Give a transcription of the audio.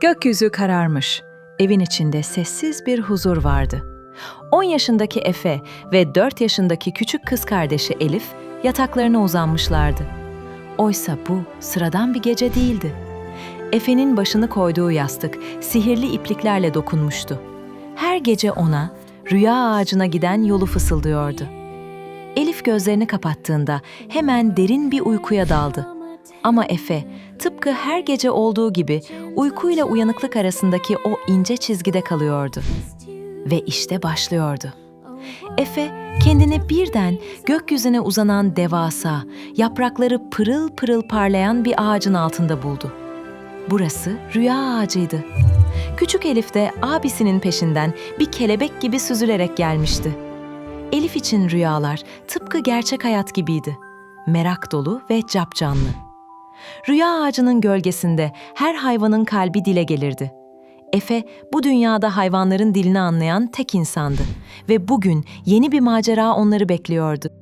Gökyüzü kararmış. Evin içinde sessiz bir huzur vardı. 10 yaşındaki Efe ve 4 yaşındaki küçük kız kardeşi Elif yataklarına uzanmışlardı. Oysa bu sıradan bir gece değildi. Efe'nin başını koyduğu yastık sihirli ipliklerle dokunmuştu. Her gece ona rüya ağacına giden yolu fısıldıyordu. Elif gözlerini kapattığında hemen derin bir uykuya daldı. Ama Efe tıpkı her gece olduğu gibi uykuyla uyanıklık arasındaki o ince çizgide kalıyordu. Ve işte başlıyordu. Efe kendini birden gökyüzüne uzanan devasa, yaprakları pırıl pırıl parlayan bir ağacın altında buldu. Burası rüya ağacıydı. Küçük Elif de abisinin peşinden bir kelebek gibi süzülerek gelmişti. Elif için rüyalar tıpkı gerçek hayat gibiydi. Merak dolu ve capcanlı. Rüya ağacının gölgesinde her hayvanın kalbi dile gelirdi. Efe bu dünyada hayvanların dilini anlayan tek insandı ve bugün yeni bir macera onları bekliyordu.